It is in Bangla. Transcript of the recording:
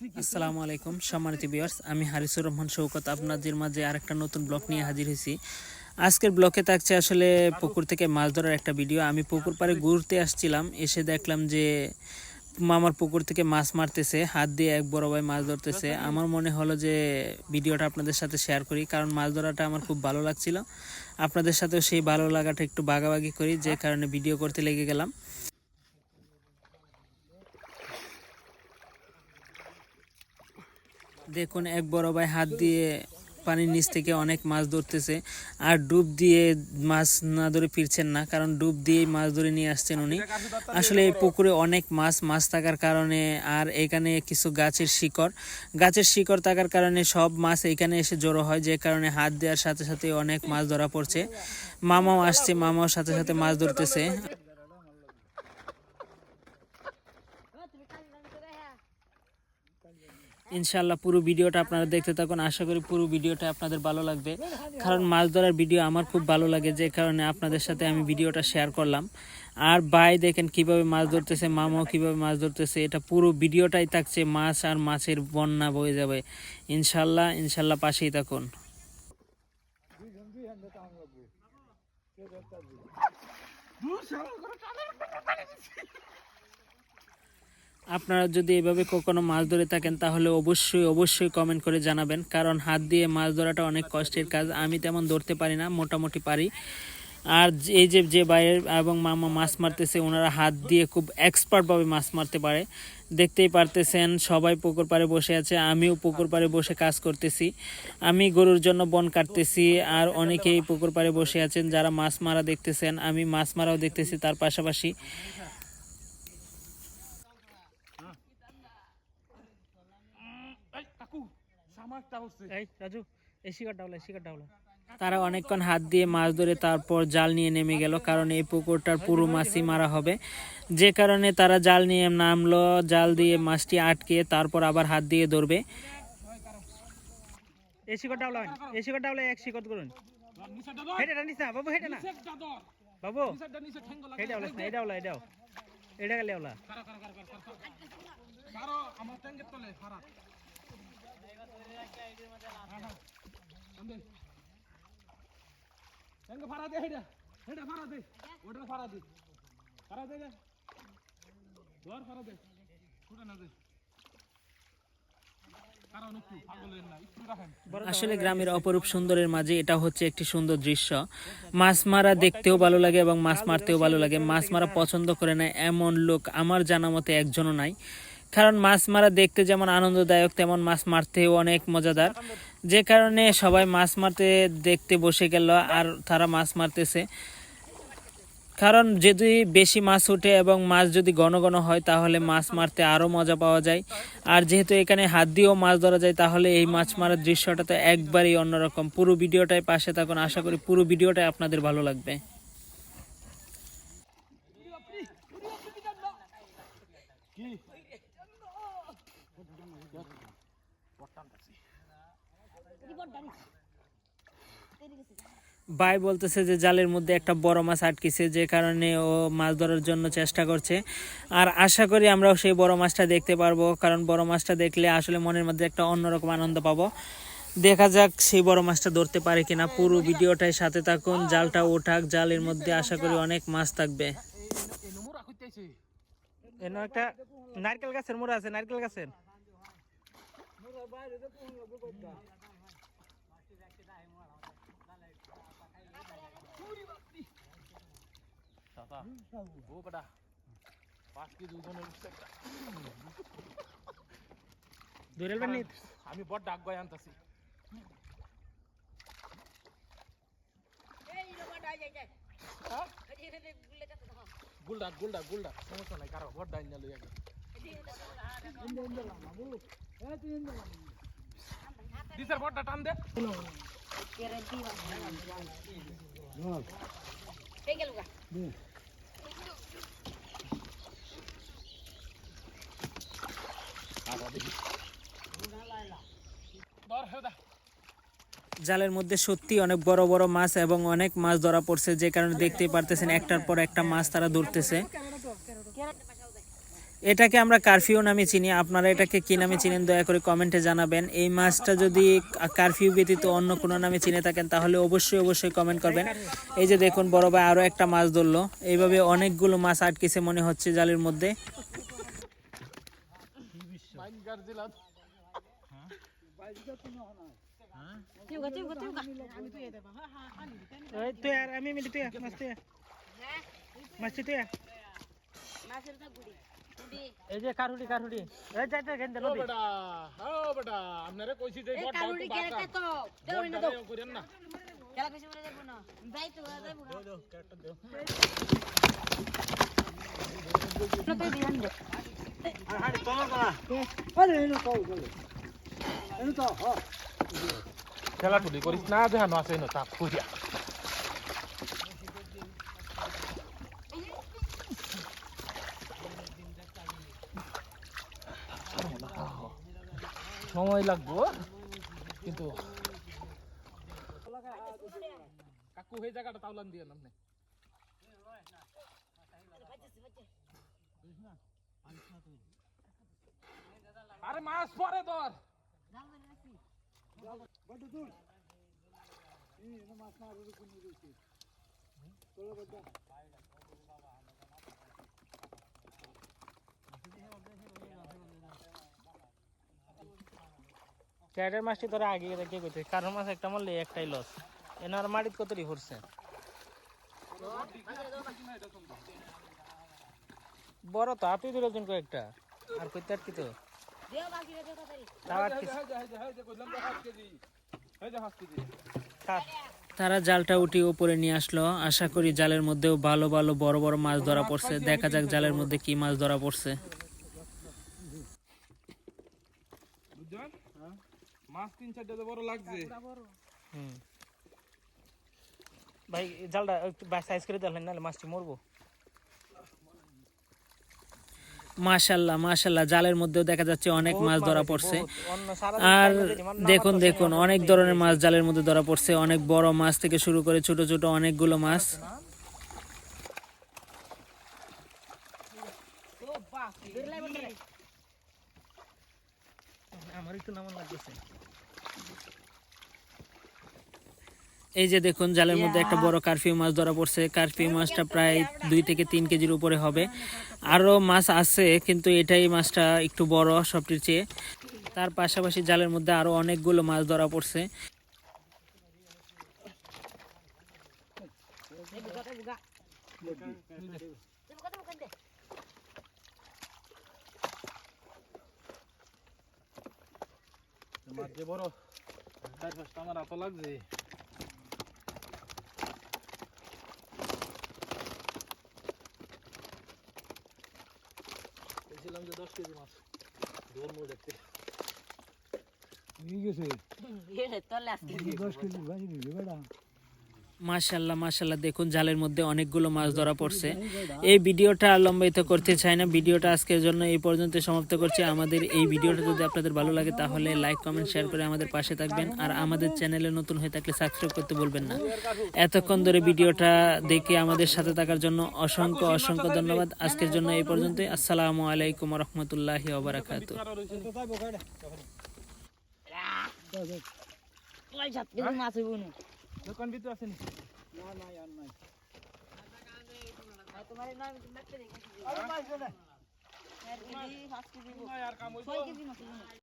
আসসালামু আলাইকুম, সম্মানিত ভিউয়ার্স আমি হারিসুর রহমান শৌকত, আপনাদের মাঝে আরেকটা নতুন ব্লগ নিয়ে হাজির হয়েছি। আজকের ব্লকে থাকছে আসলে পুকুর থেকে মাছ ধরার একটা ভিডিও আমি পুকুর পাড়ে ঘুরতে আসছিলাম, এসে দেখলাম যে মামার পুকুর থেকে মাছ মারতেছে, হাত দিয়ে এক বড় ভাই মাছ ধরতেছে। আমার মনে হলো যে ভিডিওটা আপনাদের সাথে শেয়ার করি, কারণ মাছ ধরাটা আমার খুব ভালো লাগছিল। আপনাদের সাথেও সেই ভালো লাগাটা একটু ভাগাভাগি করি, যে কারণে ভিডিও করতে লেগে গেলাম। দেখুন, এক বড় ভাই হাত দিয়ে পানির নিচ থেকে অনেক মাছ ধরতেছে। আর ডুব দিয়ে মাছ না ধরে ফিরছেন না, কারণ ডুব দিয়েই মাছ ধরে নিয়ে আসছেন উনি। আসলে এই পুকুরে অনেক মাছ মাছ থাকার কারণে আর এখানে কিছু গাছের শিকড়। গাছের শিকড় থাকার কারণে সব মাছ এখানে এসে জড়ো হয়, যে কারণে হাত দেওয়ার সাথে সাথে অনেক মাছ ধরা পড়ছে। মামাও আসছে, মামাও সাথে সাথে মাছ ধরতেছে। ইনশাল্লাহ পুরো ভিডিওটা আপনারা দেখতে থাকুন। আশা করি পুরো ভিডিওটা আপনাদের ভালো লাগবে। কারণ মাছ ধরার ভিডিও আমার খুব ভালো লাগে, যে কারণে আপনাদের সাথে আমি ভিডিওটা শেয়ার করলাম। আর ভাই দেখেন কীভাবে মাছ ধরতেছে, মামাও কীভাবে মাছ ধরতেছে, এটা পুরো ভিডিওটাই থাকছে, মাছ আর মাছের বন্যা বয়ে যাবে। ইনশাল্লাহ ইনশাল্লাহ পাশেই থাকুন। আপনারা যদি এভাবে কখনো মাছ ধরে থাকেন, তাহলে অবশ্যই অবশ্যই কমেন্ট করে জানাবেন। কারণ হাত দিয়ে মাছ ধরাটা অনেক কষ্টের কাজ। আমি তেমন ধরতে পারি না, মোটামুটি পারি। আর এই যে যে বাইরের এবং মামা মাছ মারতেছে, ওনারা হাত দিয়ে খুব এক্সপার্টভাবে মাছ মারতে পারে। দেখতেই পারতেছেন, সবাই পুকুর পাড়ে বসে আছে, আমিও পুকুর পাড়ে বসে কাজ করতেছি। আমি গরুর জন্য বন কাটতেছি, আর অনেকেই পুকুর পাড়ে বসে আছেন, যারা মাছ মারা দেখতেছেন, আমি মাছ মারাও দেখতেছি তার পাশাপাশি। তারা অনেকক্ষণ হাত দিয়ে মাছ ধরে তারপর জাল নিয়ে নেমে গেল কারণ এই পুকুরটার পুরো মাছই মারা হবে। যে কারণে তারা জাল নিয়ে নামলো জাল দিয়ে মাছটি আটকে তারপর আবার হাত দিয়ে ধরবে। এক এটা গেলে আমার ট্যাঙ্কের তলে ফুটা না দে আসলে গ্রামের অপরূপ সুন্দরের মাঝে এটা হচ্ছে একটি সুন্দর দৃশ্য। মাছ মারা দেখতেও ভালো লাগে এবং মাছ মারতেও ভালো লাগে। মাছ মারা পছন্দ করে না এমন লোক আমার জানা মতে একজনও নাই। কারণ মাছ মারা দেখতে যেমন আনন্দদায়ক, তেমন মাছ মারতেও অনেক মজাদার। যে কারণে সবাই মাছ মারতে দেখতে বসে গেল আর তারা মাছ মারতেছে। কারণ যদি বেশি মাছ ওঠে এবং মাছ যদি ঘন ঘন হয়, তাহলে মাছ মারতে আরও মজা পাওয়া যায়। আর যেহেতু এখানে হাত দিয়েও মাছ ধরা যায়, তাহলে এই মাছ মারার দৃশ্যটা তো একবারেই অন্যরকম। পুরো ভিডিওটাই পাশে থাকুন। আশা করি পুরো ভিডিওটাই আপনাদের ভালো লাগবে। ভাই বলতেছে যে জালের মধ্যে একটা বড় মাছ আটকেছে, যে কারণে ও মাছ ধরার জন্য চেষ্টা করছে। আর আশা করি আমরাও সেই বড় মাছটা দেখতে পারব, কারণ বড় মাছটা দেখলে আসলে মনের মধ্যে একটা অন্যরকম আনন্দ পাবো। দেখা যাক সেই বড় মাছটা ধরতে পারে কিনা। পুরো ভিডিওটাই সাথে থাকুন, জালটা ওঠাক, জালের মধ্যে আশা করি অনেক মাছ থাকবে। একটা নারকেল গাছের মোড়া আছে, নারকেল গাছের। দাদা ও বেটা পাঁচ কেজি ওজনের একটা। ধরে আমি বড় ডাক গয় আনতাছি। গুলডাক গুলডাক গুলডাক সমস্যা নাই কারও বড় ডাইন লই আগে দিসার বড়টা টান দে। জালের মধ্যে সত্যি অনেক বড় বড় মাছ এবং অনেক মাছ ধরা পড়ছে, যে কারণে দেখতেই পারতেছেন একটার পর একটা মাছ তারা ধরতেছে। এটাকে আমরা কারফিউ নামে চিনি। আপনারা এটাকে কি নামে চিনেন দয়া করে কমেন্টে জানাবেন। এই মাছটা যদি কারফিউ ব্যতীত অন্য কোনো নামে চিনে থাকেন তাহলে অবশ্যই অবশ্যই কমেন্ট করবেন। এই যে দেখুন বড় ভাই আরও একটা মাছ ধরলো। এইভাবে অনেকগুলো মাছ আটকেছে মনে হচ্ছে জালের মধ্যে। এই যে কারহুড়ি কারহুড়ি এই যাই যাই গেন্দে ও বেটা ও বেটা আপনারে কইছি যে Eh, বড় দাও di তো ini tu. দাও করেন না kasi mula dah puno. Baik tu, dah puno. Lepas di mana? খেলা তুলি করিস না দেখানো আছে না তাপ কইয়া সময় লাগবো কিন্তু কাকু এই জায়গাটা তাওলান দিয়ে নাম আরে মাছ পরে তোর। ক্যারেটের মাছটি তোরা আগে রেখে কইতে কারণ মাছ একটা মারলে একটাই লস এনার মাটিত কতটি পড়ছে বড় তো আপনি দিল জন কয়েকটা। আর কইতে আর কি তো? তারা জালটা উঠিয়ে উপরে নিয়ে আসলো। আশা করি জালের মধ্যেও ভালো ভালো বড় বড় মাছ ধরা পড়ছে। দেখা যাক জালের মধ্যে কি মাছ ধরা পড়ছে। মাছ তিন চারটা বড় লাগছে। হুম। ভাই জালটা একটু সাইজ করে দেখলেন নাহলে মাছটি মরবো। মাশাল্লাহ মাশাল্লাহ জালের মধ্যেও দেখা যাচ্ছে অনেক মাছ ধরা পড়ছে। আর দেখুন দেখুন অনেক ধরনের মাছ জালের মধ্যে ধরা পড়ছে অনেক বড় মাছ থেকে শুরু করে ছোট ছোট অনেকগুলো মাছ। আমার একটু নামান লাগতেছে। এই যে দেখুন জালের মধ্যে একটা বড় কারফিউ মাছ ধরা পড়ছে। কারফিউ মাছটা প্রায় দুই থেকে তিন কেজির উপরে হবে। আরও মাছ আছে কিন্তু এটাই মাছটা একটু বড় সবটির চেয়ে। তার পাশাপাশি জালের মধ্যে আরও অনেকগুলো মাছ ধরা পড়ছে. মাছ যে বড় আমার এত লাগছে। বলছিলাম যে দশ কেজি মাছ। ধরবো দেখতে Dia tolak. মাশাল্লাহ মাশাল্লাহ দেখুন জালের মধ্যে অনেকগুলো মাছ ধরা পড়ছে এই ভিডিওটা লম্বায়িত করতে চাই না ভিডিওটা আজকের জন্য এই পর্যন্ত সমাপ্ত করছি আমাদের এই ভিডিওটা যদি আপনাদের ভালো লাগে তাহলে লাইক কমেন্ট শেয়ার করে আমাদের পাশে থাকবেন আর আমাদের চ্যানেলে নতুন হয়ে থাকলে সাবস্ক্রাইব করতে বলবেন না এতক্ষণ ধরে ভিডিওটা দেখে আমাদের সাথে থাকার জন্য অসংখ্য অসংখ্য ধন্যবাদ আজকের জন্য এই পর্যন্তই আসসালামু আলাইকুম রহমতুল্লাহি ওবরাকাতু Kau দোকান ভিতরে ini, has kiri. R kiri masuk bunuh.